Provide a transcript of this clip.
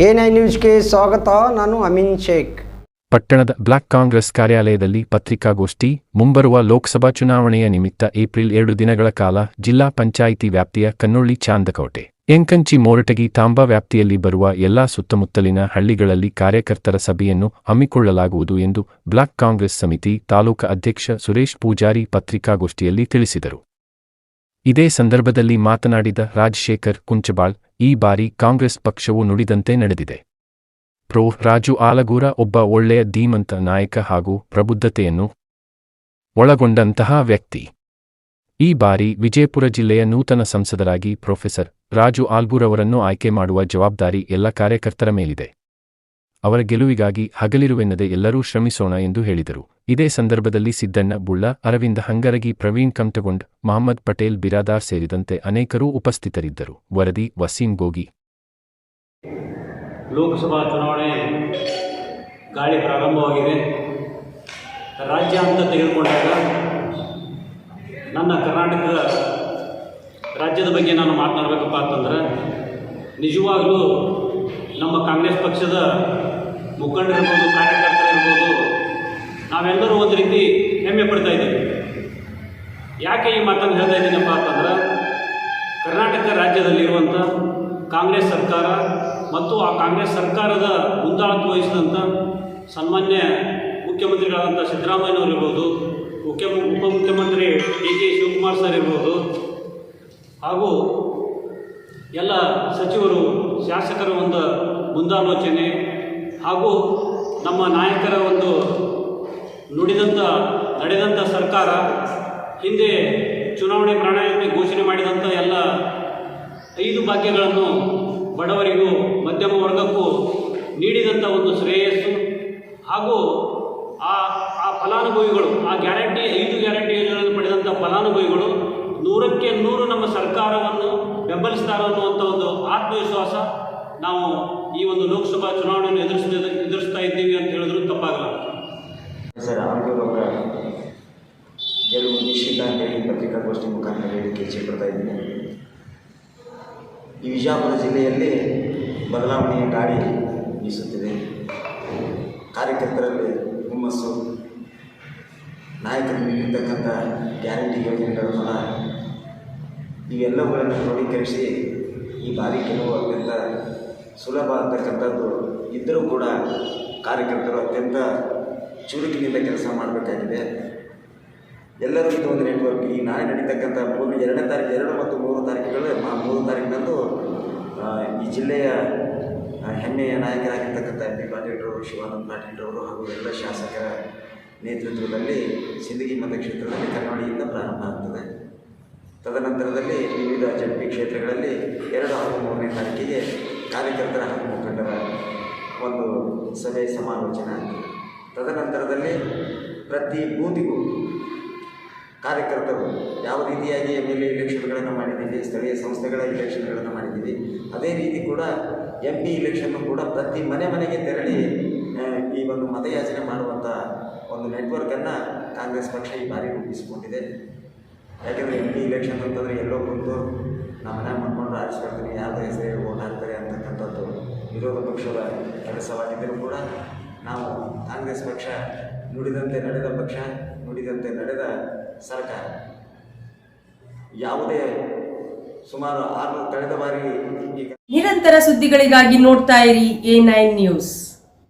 A ನ್ಯೂಸ್ಗೆ ಸ್ವಾಗತ, ನಾನು ಅಮಿನ್ ಶೇಖ್. ಪಟ್ಟಣದ ಬ್ಲಾಕ್ ಕಾಂಗ್ರೆಸ್ ಕಾರ್ಯಾಲಯದಲ್ಲಿ ಪತ್ರಿಕಾಗೋಷ್ಠಿ ಮುಂಬರುವ ಲೋಕಸಭಾ ಚುನಾವಣೆಯ ನಿಮಿತ್ತ ಏಪ್ರಿಲ್ ಎರಡು ದಿನಗಳ ಕಾಲ ಜಿಲ್ಲಾ ಪಂಚಾಯಿತಿ ವ್ಯಾಪ್ತಿಯ ಕನ್ನೊಳ್ಳಿ ಚಾಂದಕೋಟೆ. ಎಂಕಂಚಿ ಮೋರಟಗಿ ತಾಂಬಾ ವ್ಯಾಪ್ತಿಯಲ್ಲಿ ಬರುವ ಎಲ್ಲಾ ಸುತ್ತಮುತ್ತಲಿನ ಹಳ್ಳಿಗಳಲ್ಲಿ ಕಾರ್ಯಕರ್ತರ ಸಭೆಯನ್ನು ಹಮ್ಮಿಕೊಳ್ಳಲಾಗುವುದು ಎಂದು ಬ್ಲಾಕ್ ಕಾಂಗ್ರೆಸ್ ಸಮಿತಿ ತಾಲೂಕಾ ಅಧ್ಯಕ್ಷ ಸುರೇಶ್ ಪೂಜಾರಿ ಪತ್ರಿಕಾಗೋಷ್ಠಿಯಲ್ಲಿ ತಿಳಿಸಿದರು. ಇದೇ ಸಂದರ್ಭದಲ್ಲಿ ಮಾತನಾಡಿದ ರಾಜಶೇಖರ್ ಕುಂಚಬಾಳ್, ಈ ಬಾರಿ ಕಾಂಗ್ರೆಸ್ ಪಕ್ಷವು ನುಡಿದಂತೆ ನಡೆದಿದೆ. ಪ್ರೊ. ರಾಜು ಆಲಗೂರ ಒಬ್ಬ ಒಳ್ಳೆಯ ಧೀಮಂತ ನಾಯಕ ಹಾಗೂ ಪ್ರಬುದ್ಧತೆಯನ್ನು ಒಳಗೊಂಡಂತಹ ವ್ಯಕ್ತಿ. ಈ ಬಾರಿ ವಿಜಯಪುರ ಜಿಲ್ಲೆಯ ನೂತನ ಸಂಸದರಾಗಿ ಪ್ರೊಫೆಸರ್ ರಾಜು ಆಲ್ಗೂರವರನ್ನು ಆಯ್ಕೆ ಮಾಡುವ ಜವಾಬ್ದಾರಿ ಎಲ್ಲ ಕಾರ್ಯಕರ್ತರ ಮೇಲಿದೆ. ಅವರ ಗೆಲುವಿಗಾಗಿ ಹಗಲಿರುವೆನ್ನದೆ ಎಲ್ಲರೂ ಶ್ರಮಿಸೋಣ ಎಂದು ಹೇಳಿದರು. ಇದೇ ಸಂದರ್ಭದಲ್ಲಿ ಸಿದ್ದಣ್ಣ, ಬುಳ್ಳ, ಅರವಿಂದ, ಹಂಗರಗಿ, ಪ್ರವೀಣ್ ಕಮ್ಟಗೊಂಡ್ ಮಹಮ್ಮದ್ ಪಟೇಲ್, ಬಿರಾದಾರ್ ಸೇರಿದಂತೆ ಅನೇಕರು ಉಪಸ್ಥಿತರಿದ್ದರು. ವರದಿ, ವಸೀಂ ಗೋಗಿ. ಲೋಕಸಭಾ ಚುನಾವಣೆ ಗಾಳಿ ಪ್ರಾರಂಭವಾಗಿದೆ. ರಾಜ್ಯ ಅಂತ ತೆಗೆದುಕೊಂಡಾಗ ನನ್ನ ಕರ್ನಾಟಕ ರಾಜ್ಯದ ಬಗ್ಗೆ ನಾನು ಮಾತನಾಡಬೇಕಪ್ಪ ಅಂತಂದ್ರೆ, ನಿಜವಾಗಲೂ ನಮ್ಮ ಕಾಂಗ್ರೆಸ್ ಪಕ್ಷದ ಮುಖಂಡರಿರ್ಬೋದು ಕಾರ್ಯಕರ್ತರಿರ್ಬೋದು ನಾವೆಲ್ಲರೂ ಒಂದು ರೀತಿ ಹೆಮ್ಮೆ ಪಡ್ತಾ ಇದ್ದೀವಿ. ಯಾಕೆ ಈ ಮಾತನ್ನು ಹೇಳ್ತಾ ಇದ್ದೀನಪ್ಪ ಅಂತಂದ್ರೆ, ಕರ್ನಾಟಕ ರಾಜ್ಯದಲ್ಲಿರುವಂಥ ಕಾಂಗ್ರೆಸ್ ಸರ್ಕಾರ ಮತ್ತು ಆ ಕಾಂಗ್ರೆಸ್ ಸರ್ಕಾರದ ಮುಂದಾಳತ್ವ ವಹಿಸಿದಂಥ ಸನ್ಮಾನ್ಯ ಮುಖ್ಯಮಂತ್ರಿಗಳಾದಂಥ ಸಿದ್ದರಾಮಯ್ಯನವರಿರ್ಬೋದು ಮುಖ್ಯ ಉಪಮುಖ್ಯಮಂತ್ರಿ ಡಿ ಕೆ ಶಿವಕುಮಾರ್ ಸರ್ ಇರ್ಬೋದು, ಹಾಗೂ ಎಲ್ಲ ಸಚಿವರು, ಶಾಸಕರ ಒಂದು ಮುಂದಾಲೋಚನೆ ಹಾಗೂ ನಮ್ಮ ನಾಯಕರ ಒಂದು ನುಡಿದಂಥ ನಡೆದಂಥ ಸರ್ಕಾರ, ಹಿಂದೆ ಚುನಾವಣೆ ಪ್ರಣಾಳಿಕೆ ಘೋಷಣೆ ಮಾಡಿದಂಥ ಎಲ್ಲ ಐದು ಭಾಗ್ಯಗಳನ್ನು ಬಡವರಿಗೂ ಮಧ್ಯಮ ವರ್ಗಕ್ಕೂ ನೀಡಿದಂಥ ಒಂದು ಶ್ರೇಯಸ್ಸು ಹಾಗೂ ಆ ಆ ಫಲಾನುಭವಿಗಳು, ಆ ಗ್ಯಾರಂಟಿ, ಐದು ಗ್ಯಾರಂಟಿ ಯೋಜನೆಗಳನ್ನು ಪಡೆದಂಥ ಫಲಾನುಭವಿಗಳು ನೂರಕ್ಕೆ ನೂರು ನಮ್ಮ ಸರ್ಕಾರವನ್ನು ಬೆಂಬಲಿಸ್ತಾರೆ ಅನ್ನುವಂಥ ಒಂದು ಆತ್ಮವಿಶ್ವಾಸ ನಾವು ಈ ಒಂದು ಲೋಕಸಭಾ ಚುನಾವಣೆಯನ್ನು ಎದುರಿಸಿದ ಎದುರಿಸ್ತಾ ಇದ್ದೀವಿ ಅಂತ ಹೇಳಿದ್ರು ತಪ್ಪಾಗಲ್ಲ. ಸರ್ ಅವರ ಗೆಲುವು ನಿಶ್ಚಿತ ಅಂತ ಹೇಳಿ ಪತ್ರಿಕಾಗೋಷ್ಠಿ ಮುಖಾಂತರ ಹೇಳಿಕೆ ಇಚ್ಛೆಪಡ್ತಾ ಇದ್ದೀನಿ. ಈ ವಿಜಯಪುರ ಜಿಲ್ಲೆಯಲ್ಲಿ ಬದಲಾವಣೆಯ ಗಾಡಿ ಬೀಸುತ್ತಿದೆ. ಕಾರ್ಯಕರ್ತರಲ್ಲಿ ಹುಮ್ಮಸ್ಸು, ನಾಯಕರು ನೀಡಿರ್ತಕ್ಕಂಥ ಗ್ಯಾರಂಟಿ ಯೋಜನೆಗಳು ಫಲ ಇವೆಲ್ಲವುಗಳನ್ನು ಕ್ರೋಢೀಕರಿಸಿ ಈ ಬಾರಿ ಗೆಲುವು ಅತ್ಯಂತ ಸುಲಭ ಅಂತಕ್ಕಂಥದ್ದು ಇದ್ದರೂ ಕೂಡ ಕಾರ್ಯಕರ್ತರು ಅತ್ಯಂತ ಚುರುಕಿನಿಂದ ಕೆಲಸ ಮಾಡಬೇಕಾಗಿದೆ. ಎಲ್ಲರೂ ಇದು ಒಂದು ನೆಟ್ವರ್ಕ್ ಈ ನಾಳೆ ನಡೀತಕ್ಕಂಥ ಮೂರು ಎರಡನೇ ತಾರೀಕು, ಎರಡು ಮತ್ತು ಮೂರು ತಾರೀಕುಗಳು ಮೂರು ತಾರೀಕಿನಂದು ಈ ಜಿಲ್ಲೆಯ ಹೆಮ್ಮೆಯ ನಾಯಕರಾಗಿರ್ತಕ್ಕಂಥ ಎಂ ಪಿ ಪಾಟೀಲ್ರವರು, ಶಿವಾನಂದ ಪಾಟೀಲ್ರವರು ಹಾಗೂ ಎಲ್ಲ ಶಾಸಕರ ನೇತೃತ್ವದಲ್ಲಿ ಸಿಂದಗಿ ಮತಕ್ಷೇತ್ರದಲ್ಲಿ ಕನ್ನಡಿಯಿಂದ ಪ್ರಾರಂಭ ಆಗ್ತದೆ. ತದನಂತರದಲ್ಲಿ ವಿವಿಧ ಜಂಟಿ ಕ್ಷೇತ್ರಗಳಲ್ಲಿ ಎರಡು ಹಾಗೂ ಮೂರನೇ ತಾರೀಕಿಗೆ ಕಾರ್ಯಕರ್ತರ ಹಾಗೂ ಮುಖಂಡರ ಒಂದು ಸಭೆ ಸಮಾಲೋಚನೆ ತದನಂತರದಲ್ಲಿ ಪ್ರತಿ ಬೂತಿಗೂ ಕಾರ್ಯಕರ್ತರು ಯಾವ ರೀತಿಯಾಗಿ ಎಂ ಎಲ್ ಎ ಇಲೆಕ್ಷನ್ಗಳನ್ನು ಮಾಡಿದ್ದೀವಿ, ಸ್ಥಳೀಯ ಸಂಸ್ಥೆಗಳ ಇಲೆಕ್ಷನ್ಗಳನ್ನು ಮಾಡಿದ್ದೀವಿ, ಅದೇ ರೀತಿ ಕೂಡ ಎಂ ಪಿ ಇಲೆಕ್ಷನ್ನು ಕೂಡ ಪ್ರತಿ ಮನೆ ಮನೆಗೆ ತೆರಳಿ ಈ ಒಂದು ಮತಯಾಚನೆ ಮಾಡುವಂಥ ಒಂದು ನೆಟ್ವರ್ಕನ್ನು ಕಾಂಗ್ರೆಸ್ ಪಕ್ಷ ಈ ಬಾರಿ ರೂಪಿಸಿಕೊಂಡಿದೆ. ಯಾಕೆಂದರೆ ಎಂ ಪಿ ಇಲೆಕ್ಷನ್ ಅಂತಂದರೆ ಎಲ್ಲೋ ಕುಂತು ನಮ್ಮ ಮನೆ ಮಾಡ್ಕೊಂಡು ಆರಿಸ್ಕೊಳ್ತೀನಿ ಯಾರ್ದು ಹೆಸರು ಓಟ್ ಹಾಕ್ತಾರೆ ಅಂತಕ್ಕಂಥದ್ದು ವಿರೋಧ ಪಕ್ಷದ ಕೆಲಸವಾಗಿದ್ದರೂ ಕೂಡ ನಾವು ಕಾಂಗ್ರೆಸ್ ಪಕ್ಷ ನುಡಿದಂತೆ ನಡೆದ ಪಕ್ಷ, ನುಡಿದಂತೆ ನಡೆದ ಸರ್ಕಾರ. ಯಾವುದೇ ಸುಮಾರು ಆರು, ಕಳೆದ ಬಾರಿ ನಿರಂತರ ಸುದ್ದಿಗಳಿಗಾಗಿ ನೋಡ್ತಾ ಇರಿ ಎ ನೈನ್ ನ್ಯೂಸ್.